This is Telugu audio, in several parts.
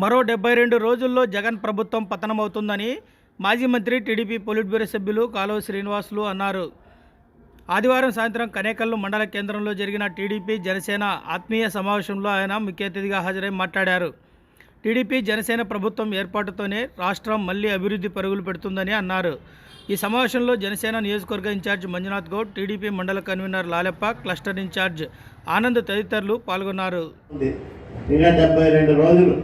మరో డెబ్బై రెండు రోజుల్లో జగన్ ప్రభుత్వం పతనమవుతుందని మాజీ మంత్రి టీడీపీ పొలిట్ బ్యూరో సభ్యులు కాలువ శ్రీనివాసులు అన్నారు. ఆదివారం సాయంత్రం కనేకల్లు మండల కేంద్రంలో జరిగిన టీడీపీ జనసేన ఆత్మీయ సమావేశంలో ఆయన ముఖ్య అతిథిగా హాజరై మాట్లాడారు. టీడీపీ జనసేన ప్రభుత్వం ఏర్పాటుతోనే రాష్ట్రం మళ్ళీ అభివృద్ధి పరుగులు పెడుతుందని అన్నారు. ఈ సమావేశంలో జనసేన నియోజకవర్గ ఇన్ఛార్జ్ మంజునాథ్ గౌడ్ టీడీపీ మండల convenor Lalappa cluster in-charge Anand తదితరులు పాల్గొన్నారు. రోజులు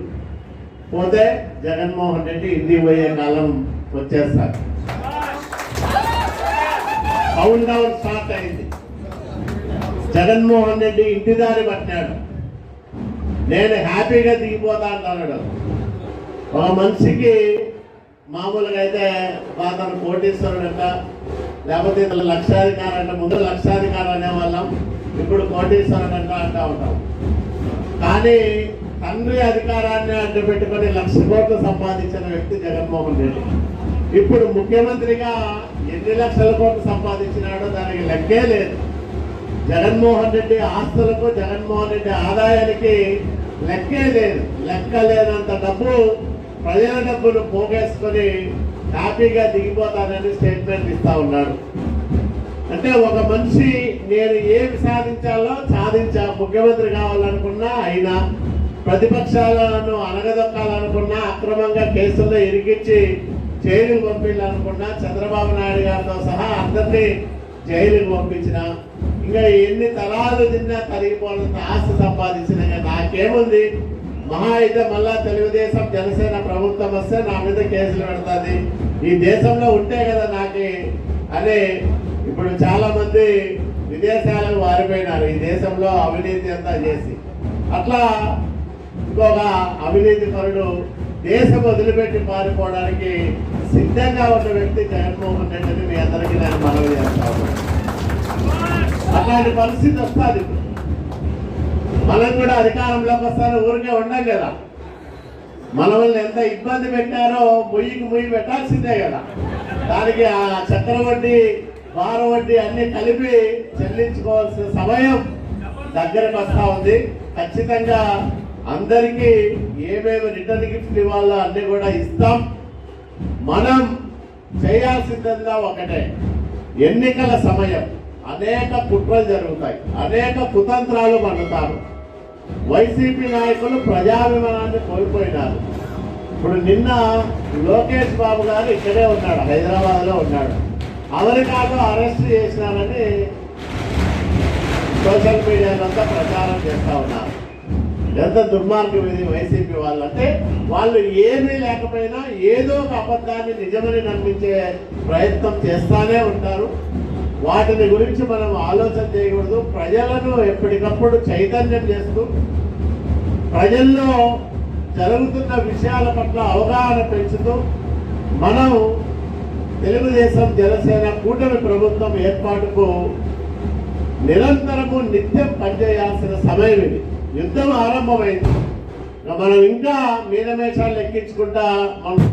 పోతే జగన్మోహన్ రెడ్డి ఇంటికి పోయే కాలం వచ్చేస్తారు. కౌంట్ డౌన్ స్టార్ట్ అయింది. జగన్మోహన్ రెడ్డి ఇంటి దారి పట్టినాడు నేను హ్యాపీగా దిగిపోతా అంటున్నాడు ఒక మనిషికి మామూలుగా అయితే అతను కోటీశ్వరుడంట లేకపోతే ఇతను లక్షాధికారి అంటే ముందు లక్షాధికారి అనేవాళ్ళం ఇప్పుడు కోటీశ్వరుడు అంట అంటూ ఉంటాం. కానీ తండ్రి అధికారాన్ని అడ్డు పెట్టుకొని లక్ష కోట్లు సంపాదించిన వ్యక్తి జగన్మోహన్ రెడ్డి. ఇప్పుడు ముఖ్యమంత్రిగా ఎన్ని లక్షల కోట్లు సంపాదించినాడో దానికి లెక్కే లేదు. జగన్మోహన్ రెడ్డి ఆస్తులకు జగన్మోహన్ రెడ్డి ఆదాయానికి లెక్కే లేదు. లెక్క లేనంత డబ్బు ప్రజల డబ్బులు పోగేసుకొని హ్యాపీగా దిగిపోతానని స్టేట్మెంట్ ఇస్తా ఉన్నాడు. అంటే ఒక మనిషి నేను ఏమి సాధించాలో సాధించా ముఖ్యమంత్రి కావాలనుకున్నా అయినా ప్రతిపక్షాలను అనగదొక్కాలనుకున్నా అక్రమంగా కేసుల్లో ఇరికించి జైలుకు పంపించాలనుకున్నా చంద్రబాబు నాయుడు గారితో సహా అందరినీ జైలుకు పంపించిన ఇంకా ఎన్ని తరాలు తిన్నా తరిగిపోవాలంత ఆస్తి సంపాదించిన నాకేముంది? మహా అయితే మళ్ళా తెలుగుదేశం జనసేన ప్రభుత్వం వస్తే నా మీద కేసులు పెడుతుంది. ఈ దేశంలో ఉంటే కదా నాకు అని ఇప్పుడు చాలా మంది విదేశాలకు వారిపోయినారు. ఈ దేశంలో అవినీతి అంతా చేసి. అట్లా ఇంకొక అవినీతి పరుడు దేశం వదిలిపెట్టి పారిపోవడానికి సిద్ధంగా ఉన్న వ్యక్తి జగన్మోహన్ రెడ్డి అని మీ అందరికీ నేను మనవి చేస్తాను అలాంటి పరిస్థితి వస్తుంది మనం కూడా అధికారంలోకి వస్తాను ఊరికే ఉండం కదా. మనల్ని ఎంత ఇబ్బంది పెట్టారో ముయ్యికి ముయ్యి పెట్టాల్సిందే కదా. దానికి ఆ చక్ర వడ్డీ వార వడ్డీ అన్ని కలిపి చెల్లించుకోవాల్సిన సమయం దగ్గరకు వస్తూ ఉంది. ఖచ్చితంగా అందరికీ ఏమేమి రిటర్న్ గిఫ్ట్లు ఇవ్వాలో అన్ని కూడా ఇస్తాం. మనం చేయాల్సిందల్లా ఒకటే. ఎన్నికల సమయం. అనేక కుట్రలు జరుగుతాయి. అనేక కుతంత్రాలు పడతారు వైసీపీ నాయకులు ప్రజాభిమానాన్ని కోల్పోయినారు. ఇప్పుడు నిన్న లోకేష్ బాబు గారు ఇక్కడే ఉన్నాడు హైదరాబాద్లో ఉన్నాడు. అమెరికాలో అరెస్ట్ చేసినారని సోషల్ మీడియాలంతా ప్రచారం చేస్తా ఉన్నారు. ఎంత దుర్మార్గం ఇది వైసీపీ వాళ్ళు అంటే వాళ్ళు ఏమీ లేకపోయినా ఏదో ఒక అబద్ధాన్ని నిజమని నమ్మించే ప్రయత్నం చేస్తానే ఉంటారు. వాటిని గురించి మనం ఆలోచన చేయకూడదు. ప్రజలను ఎప్పటికప్పుడు చైతన్యం చేస్తూ ప్రజల్లో జరుగుతున్న విషయాల పట్ల అవగాహన పెంచుతూ మనం తెలుగుదేశం జనసేన కూటమి ప్రభుత్వం ఏర్పాటుకు నిరంతరము నిత్యం పనిచేయాల్సిన సమయం ఇది. యుద్ధం ఆరంభమైంది. మనం ఇంకా మీనమేషాలు లెక్కించుకుంటా మనం